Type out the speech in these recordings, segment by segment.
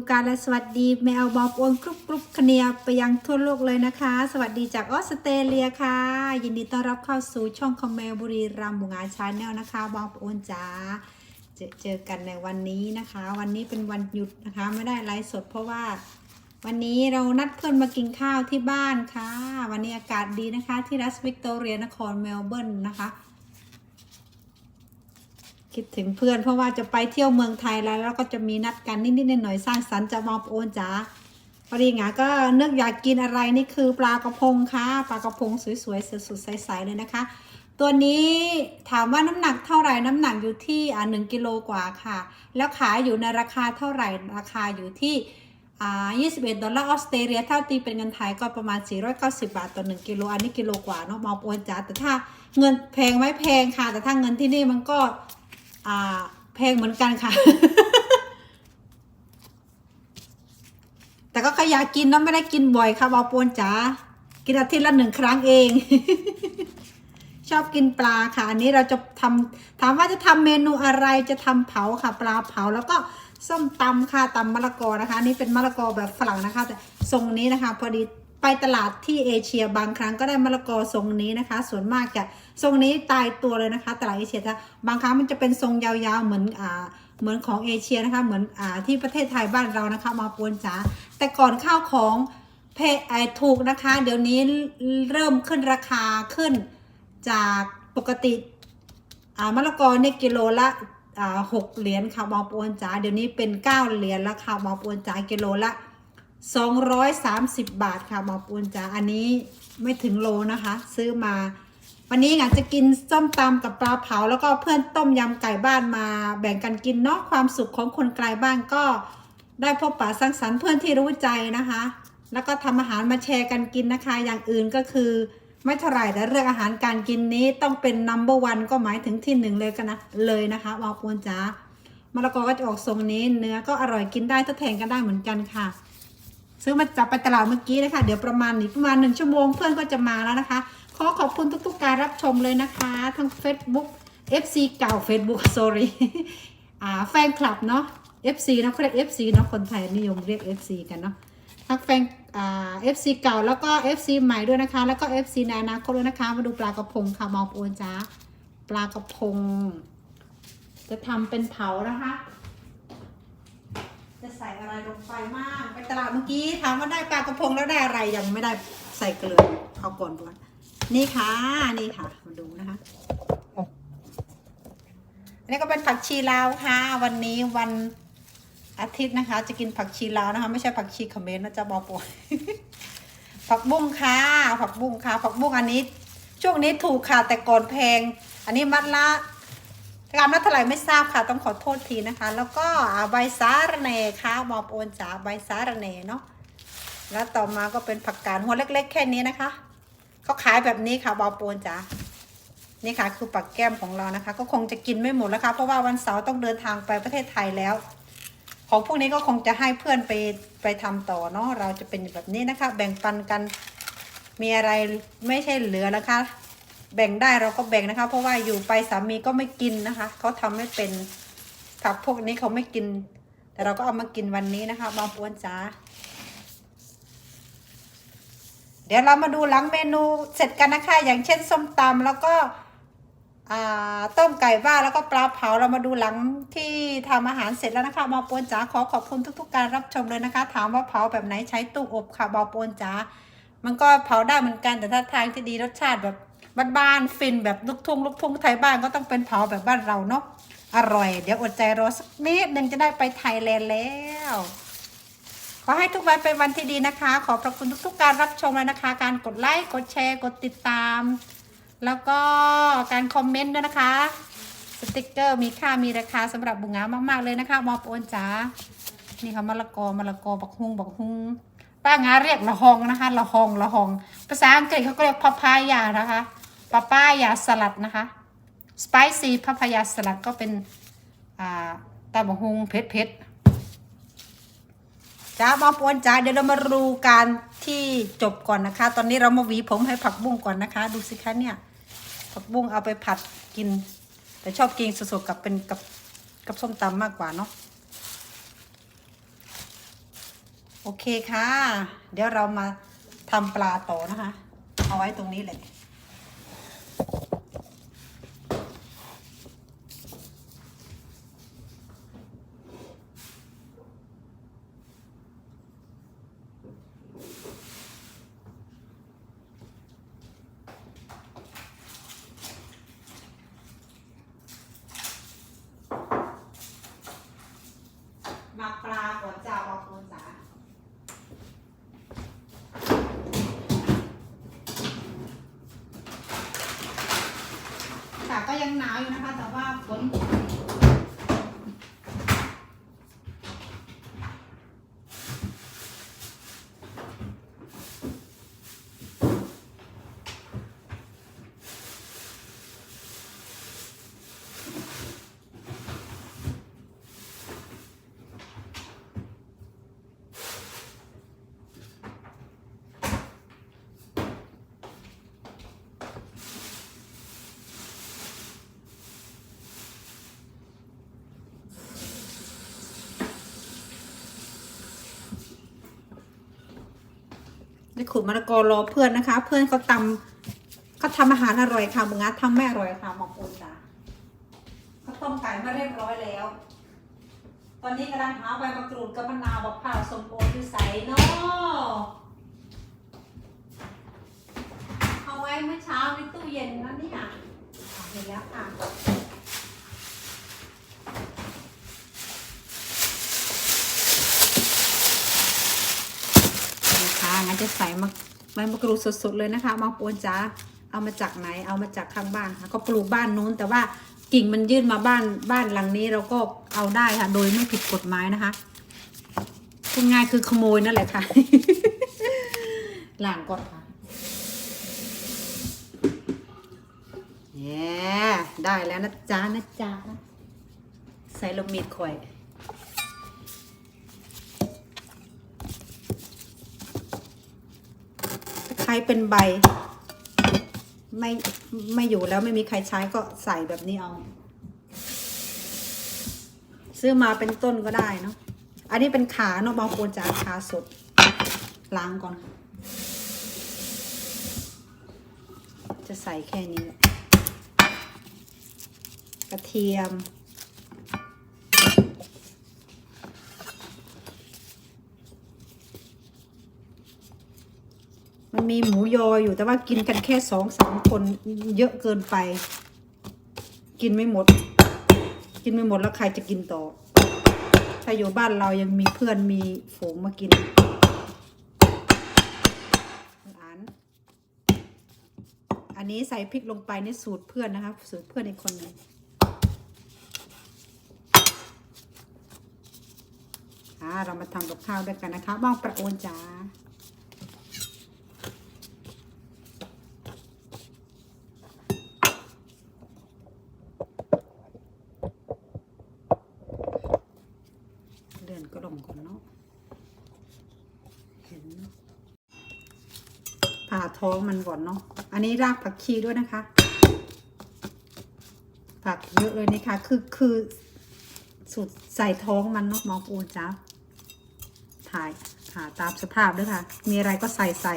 โอกาสและสวัสดีแมวบอบโอนกรุบกรุบคเนียไปยังทั่วโลกเลยนะคะ สวัสดีจากออสเตรเลียค่ะ ยินดีต้อนรับเข้าสู่ช่องคอมแมวบุรีรัมย์บุงาชาแนลนะคะ บอบโอนจ๋าเจอเจอกันในวันนี้นะคะ วันนี้เป็นวันหยุดนะคะ ไม่ได้ไลฟ์สดเพราะว่า วันนี้เรานัดเพื่อนมากินข้าวที่บ้านค่ะ วันนี้อากาศดีนะคะ ที่รัฐวิกตอเรียนครเมลเบิร์นนะคะ คิดถึงเพื่อนเพราะว่าจะไปเที่ยวเมืองไทยแล้วแล้วก็จะมีนัดกันนิดๆหน่อยๆสร้างสรรค์จะมาโอนจ๋าพอดีงาก็นึกอยากกินอะไรนี่คือปลากระพงค่ะปลากระพงสวยๆสุดๆใสๆเลยนะคะ ตัวนี้ถามว่าน้ำหนักเท่าไหร่น้ำหนักอยู่ที่อ่าหนึ่งกิโลกว่าค่ะ แล้วขายอยู่ในราคาเท่าไหร่ราคาอยู่ที่อ่า21 ดอลลาร์ออสเตรเลียเท่าตีเป็นเงินไทยก็ประมาณ 490 บาทต่อ 1 กิโล อันนี้กิโลกว่าเนาะมาโอนจ๋าแต่ถ้าเงินแพงไหมแพงค่ะ แต่ถ้าเงินที่นี่มันก็ อ่าแพงเหมือนกันค่ะ แต่ก็ขยากกินนะไม่ได้กินบ่อยค่ะบอปวนจ๋ากินอาทิตย์ละหนึ่งครั้งเอง ชอบกินปลาค่ะ อันนี้เราจะทำถามว่าจะทำเมนูอะไรจะทำเผาค่ะ ปลาเผาแล้วก็ส้มตำค่ะตำมะละกอนะคะ นี่เป็นมะละกอแบบฝรั่งนะคะ แต่ทรงนี้นะคะ พอดี ไปตลาดที่เอเชียบางครั้งก็ได้มะละกอทรงนี้นะคะ ส่วนมากจะทรงนี้ตายตัวเลยนะคะ ตลาดเอเชียจะบางครั้งมันจะเป็นทรงยาวๆเหมือนอ่าเหมือนของเอเชียนะคะ เหมือนอ่าที่ประเทศไทยบ้านเรานะคะ มาปวนจ๋าแต่ก่อนข้าวของเพไอถูกนะคะ เดี๋ยวนี้เริ่มขึ้นราคาขึ้นจากปกติอ่ามะละกอเนี่ยกิโลละอ่าหกเหรียญค่ะบอปวนจ๋าเดี๋ยวนี้เป็นเก้าเหรียญแล้วค่ะบอปวนจ๋ากิโลละ สองร้อยสามสิบบาทค่ะบอปวนจ๋าอันนี้ไม่ถึงโลนะคะ ซื้อมา วันนี้อยากจะกินส้มตำกับปลาเผา แล้วก็เพื่อนต้มยำไก่บ้านมา แบ่งกันกินเนาะความสุขของคนไกลบ้านก็ได้พบปะสังสรรค์เพื่อนที่รู้ใจนะคะ แล้วก็ทำอาหารมาแชร์กันกินนะคะ อย่างอื่นก็คือไม่เท่าไหร่แต่เรื่องอาหารการกินนี้ต้องเป็น number one ก็หมายถึงที่หนึ่งเลยกันนะเลยนะคะวาปวนจ๋ามะละกอก็จะออกทรงนี้เนื้อก็อร่อยกินได้ทดแทนกันได้เหมือนกันค่ะ ซื้อมาจับไปตลาดเมื่อกี้นะคะ เดี๋ยวประมาณนี้ประมาณหนึ่งชั่วโมงเพื่อนก็จะมาแล้วนะคะ ขอขอบคุณทุกๆการรับชมเลยนะคะ ทั้ง Facebook FC เก่า Facebook sorry อ่าแฟนคลับเนาะ FC เนอะเขาเรียก FC เนาะคนไทยนิยมเรียก FC กันเนาะทั้งแฟนอ่า FC เก่าแล้วก็ FC ใหม่ด้วยนะคะ แล้วก็ FC ในอนาคตด้วยนะคะ มาดูปลากระพงค่ะมองโอนจ้าปลากระพง จะทำเป็นเผานะคะ ใส่อะไรลงไปมาก ไปตลาดเมื่อกี้ถามว่าได้ปลากระพงแล้วได้อะไรยังไม่ได้ใส่เกลือเอาก่อนก่อนนี่ค่ะนี่ค่ะมาดูนะคะอันนี้ก็เป็นผักชีลาวค่ะ วันนี้วันอาทิตย์นะคะ จะกินผักชีลาวนะคะ ไม่ใช่ผักชีเขมรนะจ๊ะบอปวยผักบุ้งค่ะ ผักบุ้งค่ะ ผักบุ้งอันนี้ ช่วงนี้ถูกค่ะแต่ก่อนแพง อันนี้มัดละ กรัมละเท่าไหร่ไม่ทราบค่ะ ต้องขอโทษทีนะคะ แล้วก็อ่าใบสาระเนค่ะบอปวนจ๋าใบสาระเนเนาะแล้วต่อมาก็เป็นผักกาดหัวเล็ก ๆ แค่นี้นะคะเขาขายแบบนี้ค่ะบอปวนจ๋านี่ค่ะ คือปักแก้มของเรานะคะ ก็คงจะกินไม่หมดแล้วค่ะเพราะว่าวันเสาร์ต้องเดินทางไปประเทศไทยแล้ว ของพวกนี้ก็คงจะให้เพื่อนไปไปทำต่อเนาะเราจะเป็นแบบนี้นะคะ แบ่งปันกันมีอะไรไม่ใช่เหลือนะคะ แบ่งได้เราก็แบ่งนะคะ เพราะว่าอยู่ไปสามีก็ไม่กินนะคะเขาทำไม่เป็นผักพวกนี้เขาไม่กิน แต่เราก็เอามากินวันนี้นะคะ บางปวนจ้าเดี๋ยวเรามาดูหลังเมนูเสร็จกันนะคะ อย่างเช่นส้มตำแล้วก็ต้มไก่บ้าแล้วก็ปลาเผาเรามาดูหลังที่ทำอาหารเสร็จแล้วนะคะบอปวนจ๋าขอขอบคุณทุก ๆ การรับชมเลยนะคะ ถามว่าเผาแบบไหนใช้ตู้อบค่ะบอปวนจ๋ามันก็เผาได้เหมือนกันแต่ถ้าทางที่ดีรสชาติแบบ บ้านๆฟินแบบลูกทุ่งลูกทุ่งไทยบ้านก็ต้องเป็นเผาแบบบ้านเราเนาะอร่อย เดี๋ยวอดใจรอสักนิดหนึ่งจะได้ไปไทยแลนด์แล้ว ขอให้ทุกวันเป็นวันที่ดีนะคะ ขอบพระคุณทุกๆการรับชมเลยนะคะ การกดไลค์กดแชร์กดติดตาม แล้วก็การคอมเมนต์ด้วยนะคะ สติกเกอร์มีค่ามีราคาสำหรับบุงงามากๆเลยนะคะมอปอนจ๋านี่ค่ะมะละกอมะละกอบักฮุงบักฮุงป้างาเรียกละหองนะคะละหองละหอง ภาษาอังกฤษเขาก็เรียกพาพายานะคะ ปาป้ายาสลัดนะคะสไปซี่พาพยาสลัดก็เป็นตาบักฮุงเผ็ดเผ็ดๆจ้ามาปวนจ้าเดี๋ยวเรามาดูการที่จบก่อนนะคะ ตอนนี้เรามาหวีผมให้ผักบุ้งก่อนนะคะ ดูสิคะเนี่ย ผักบุ้งเอาไปผัดกิน แต่ชอบกินสดๆกับเป็นกับกับส้มตำมากกว่าเนาะโอเคค่ะ เดี๋ยวเรามาทำปลาต่อนะคะ เอาไว้ตรงนี้เลย มาปลาก่อนจ้าบางคนจ้าค่ะก็ ยังหนาวอยู่นะคะ แต่ว่าฝน ได้ขุดมะละกอรอเพื่อนนะคะ เพื่อนเขาตำเขาทำอาหารอร่อยค่ะมึงอาทำไม่อร่อยค่ะหมอกปูจ้าเขาต้มไก่มาเรียบร้อยแล้ว ตอนนี้กำลังหาใบมะกรูดกับมะนาวบักพร้าสมโอที่ใส่เนาะเอาไว้เมื่อเช้าในตู้เย็นนะเนี่ยเอาเห็นแล้วค่ะ นะคะงั้นจะ ใส่มะใบมะกรูดสดๆเลยนะคะมะปวนจ้าเอามาจากไหนเอามาจากข้างบ้านค่ะ ก็ปลูกบ้านนู้น แต่ว่ากิ่งมันยื่นมาบ้านบ้านหลังนี้เราก็เอาได้ค่ะ โดยไม่ผิดกฎหมายนะคะพูดง่ายคือขโมยนั่นแหละค่ะล้างก่อนค่ะแย่ได้แล้วนะจ๊ะนะจ๊ะใส่ลงมีดข่อย ใครเป็นใบ ไม่ไม่อยู่แล้วไม่มีใครใช้ก็ใส่แบบนี้เอา ซื้อมาเป็นต้นก็ได้เนาะอันนี้เป็นขาเนาะบางคนจะขาสดล้างก่อน จะใส่แค่นี้ กระเทียม มันมีหมูยออยู่แต่ว่ากินกันแค่สองสามคนเยอะเกินไป กินไม่หมด กินไม่หมดแล้วใครจะกินต่อ ถ้าอยู่บ้านเรายังมีเพื่อนมีฝูงมากินอันอันนี้ใส่พริกลงไปในสูตรเพื่อนนะคะ สูตรเพื่อนอีกคนหนึงอ่าเรามาทำกับข้าวด้วยกันนะคะบ้างประโอนจ๋า เลื่อน กระดงก่อนเนาะเห็นผ่าท้องมันก่อนเนาะอันนี้รากผักชีด้วยนะคะ ผักเยอะเลยนะคะคือคือสุดใส่ท้องมันเนาะหมอปูนจ้าถ่ายผ่าตามสภาพด้วยค่ะ มีอะไรก็ใส่ใส่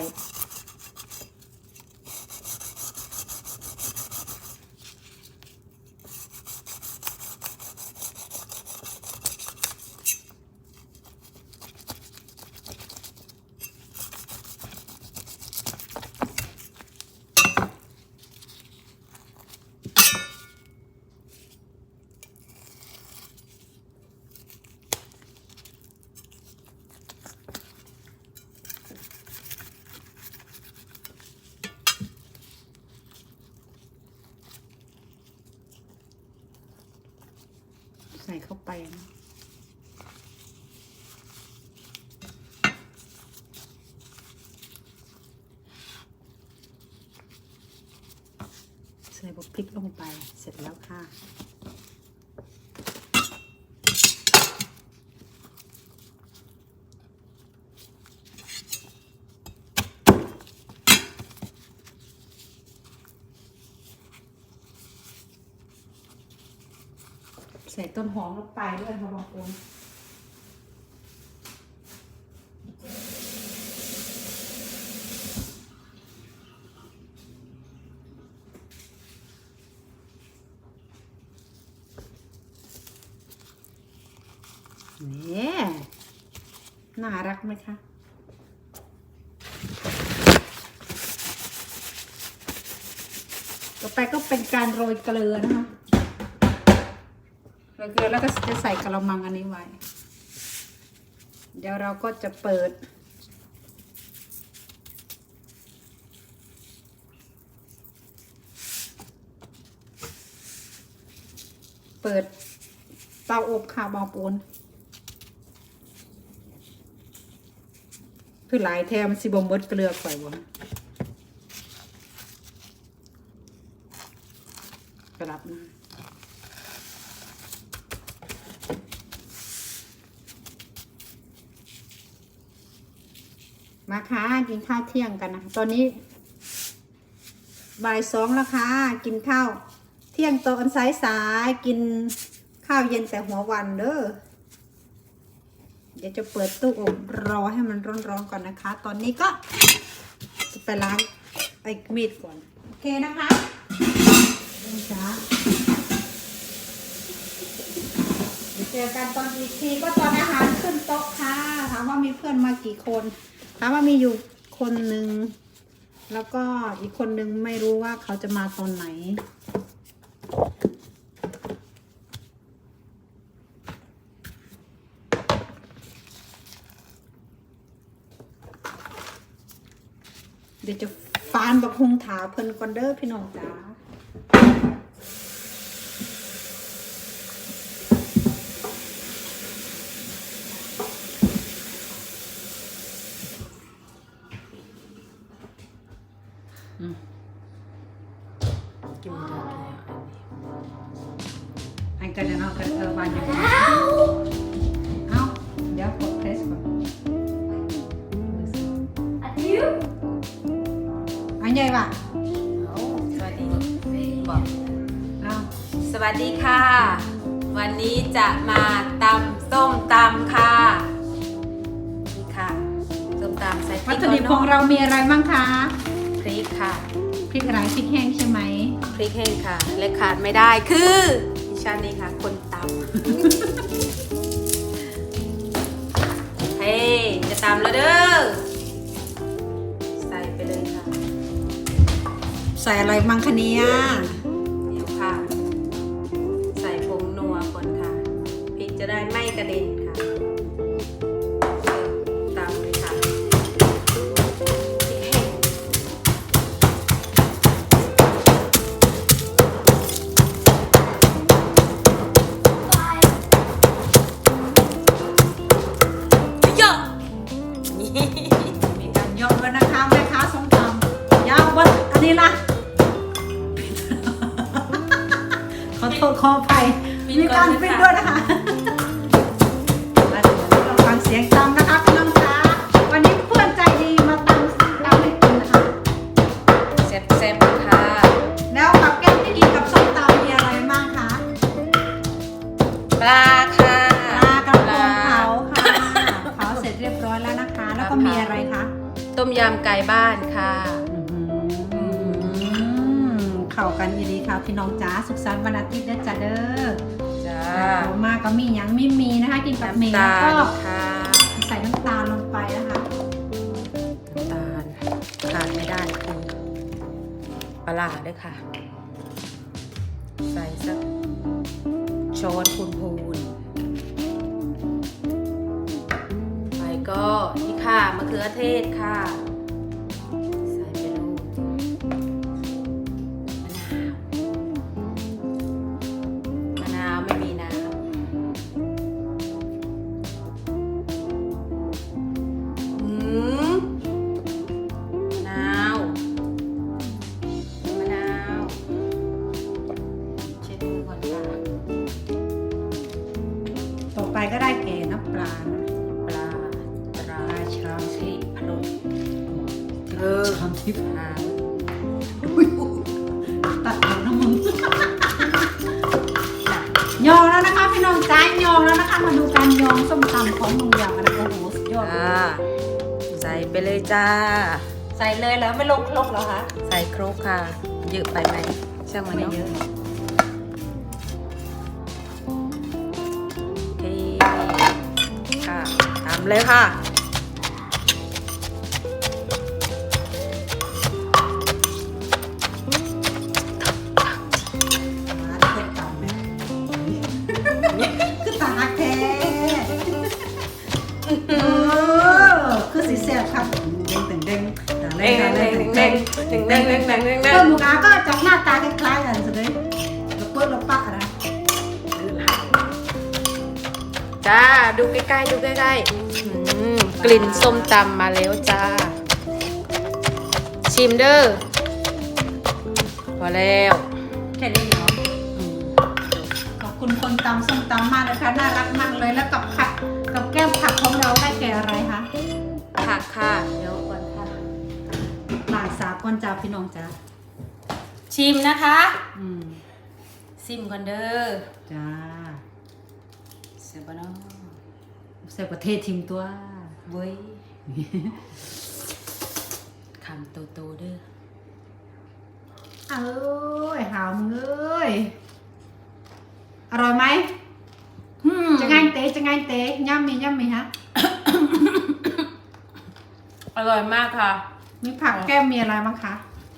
ส่บกพริกลงไปเสร็จแล้วค่ะ ใส่ต้นหอมลงไปด้วยค่ะบางคน นี่น่ารักไหมคะต่อไปก็เป็นการโรยเกลือนะคะโรยเกลือแล้วก็จะใส่กระมังอันนี้ไว้ เดี๋ยวเราก็จะเปิด เปิดเตาอบค่ะบองปูน คือหลายแทมนสิบมดเกลือข่อยบ่กระดับมาค่ะกินข้าวเที่ยงกันนะ ตอนนี้บ่ายสองแล้วค่ะกินข้าว เที่ยงโตอนสายสายกินข้าวเย็นแต่หัววันเด้อ ดี๋ยวจะเปิดตู้อบรอให้มันร้อนๆก่อนนะคะ ตอนนี้ก็จะไปล้างไอ้มีดก่อน โอเคนะคะนี่จ้าเดี๋ยวเจอกันตอนอีกทีก็ตอนอาหารขึ้นโต๊ะค่ะ ถามว่ามีเพื่อนมากี่คน ถามว่ามีอยู่คนหนึ่ง แล้วก็อีกคนหนึ่งไม่รู้ว่าเขาจะมาตอนไหน เดี๋ยวจะฟานบักฮุงถา เพิ่นก่อนเด้อพี่น้องจ้า นนี้จะมาตำส้มตำค่ะ นี่ค่ะ ส้มตำใส่พริวักตถุดิบของเรามีอะไรบ้างคะ พริกค่ะ พริกอะไรพริกแห้งใช่ไหม พริกแห้งค่ะ และขาดไม่ได้คือดิฉันนี่ค่ะ คนตำ เฮ้จะตำแล้วเด้อ ใส่ไปเลยค่ะ ใส่อะไรบ้างคะเนี่ย กระเด็นค่ะตามเลยค่ะพริกแห้ง Bye. เยอะนี่มีการยอดด้วยนะคะแม่ค้าส้มตำยาววัดอันนี้ละขอโทษขออภัยมีการปิดด้วยนะคะ ยบร้อยแล้วนะคะ แล้วก็มีอะไรคะต้มยำไก่บ้านค่ะอืมเข้ากันอีดีค่ะพี่น้องจ๋าสุขสันต์วันอาทิตย์นะจ๊ะเด้อจ้าต่อมาก็มีหยังไม่มีนะคะ กินกับเมย์น้ำแล้วตาก็ลค่ะใส่น้ำตาลลงไปนะคะน้ำตาลขาดไม่ได้คือปลาร้าด้วยค่ะ ใส่สักช้อนพูนพูน ก็นี่ค่ะมะเขือเทศค่ะ แล้วนะคะมาดูการยองส้มตำของลุงยางนะคะโอ้โหสุดยอดเลจ้ายใส่ไปเลยจ้า ใส่เลยแล้วไม่ลงครกเหรอคะใส่ครกค่ะ เยอะไปไหมช่างมันไม่เนาะเยอะโอเคามเลยค่ะ เด้งเด้งเด้งเด้งเด้งเด้งเด้งเด้งเด้งเด้งเด้เพิ่มงหมูกาก็จะหน้าตาคล้ายๆกันสิเลยแล้วเปิ้ลแล้วปะนะจ้าดูใกล้ๆดูใกล้ๆกลิ่นส้มตำมาแล้วจ้า ชิมเด้อพอแล้วแค่นี้เหรอขอบคุณคนตำส้มตำมากนะคะน่ารักมากเลยแล้วกับผักกับแก้มผักของเราได้แก่อะไรคะผักค่ะเดี๋ยวก่อน ลานสาวก้อนจ้าพี่น้องจ้าชิมนะคะ อืมซิมก่อนเด้อจ้าเสียบเนาะใส่ประเทศทิมตัวเว้ยคำโตๆเด้อเอ้ยหาวมึงเอ้ยอร่อยไหมอืมจะไงเตะจะไงเตะย่ำมีย่ำมีฮะ อร่อยมากค่ะ มีผักแก้มมีอะไรบ้างคะ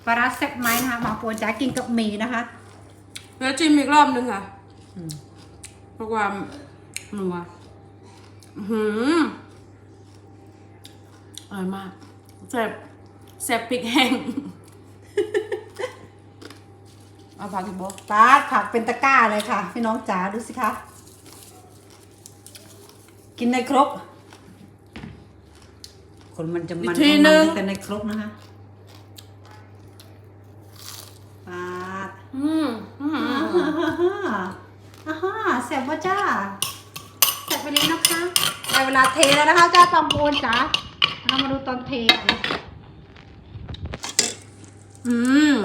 ปลาร้าแซ่บไหมนะคะหมาปัวจ๋ากินกับหมี่นะคะ แล้วชิมอีกรอบนึงค่ะอืม เพราะว่าหนัวอื้อหืมอร่อยมากแซ่บแซ่บพริกแห้งเอาผักอีกบ่ปลาผักเป็นตะกร้าเลยค่ะ พี่น้องจ๋าดูสิคะ กินในครก คนมันจะมันอีกทีนึงแต่ในครกนะคะปลาอืมอืมอ่าฮ่าฮ่าฮ่าอ่าฮ่าแซ่บว่าจ้าแซ่บไปเลยนะคะได้เวลาเทแล้วนะคะจ้าตำโพนจ๋าเรามาดูตอนเทกันอืม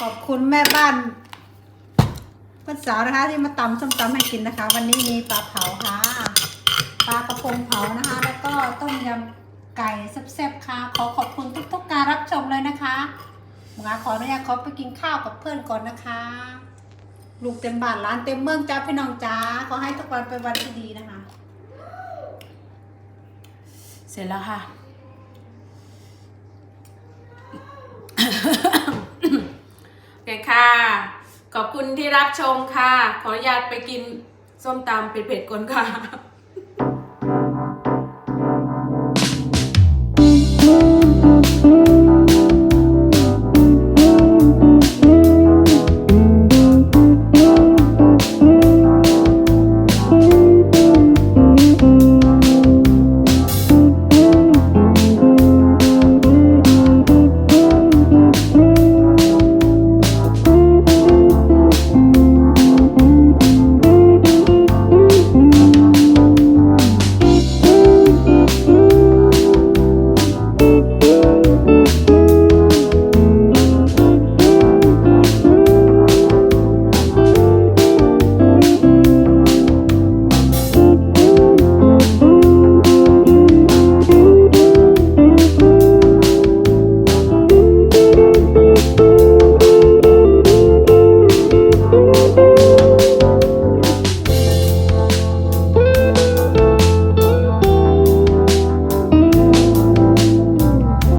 ขอบคุณแม่บ้านเพื่อนสาวนะคะที่มาตำส้มตำให้กินนะคะ วันนี้มีปลาเผาค่ะปลากระพงเผานะคะ แล้วก็ต้มยำไก่แซ่บๆค่ะ ขอขอบคุณทุกๆการรับชมเลยนะคะหมาขออนุญาตขอไปกินข้าวกับเพื่อนก่อนนะคะ ลูกเต็มบ้านร้านเต็มเมืองจ้าพี่น้องจ้าขอให้ทุกวันเป็นวันที่ดีนะคะ เสร็จแล้วค่ะ โอเคค่ะ ขอบคุณที่รับชมค่ะ ขออนุญาตไปกินส้มตำเผ็ดๆก่อนค่ะ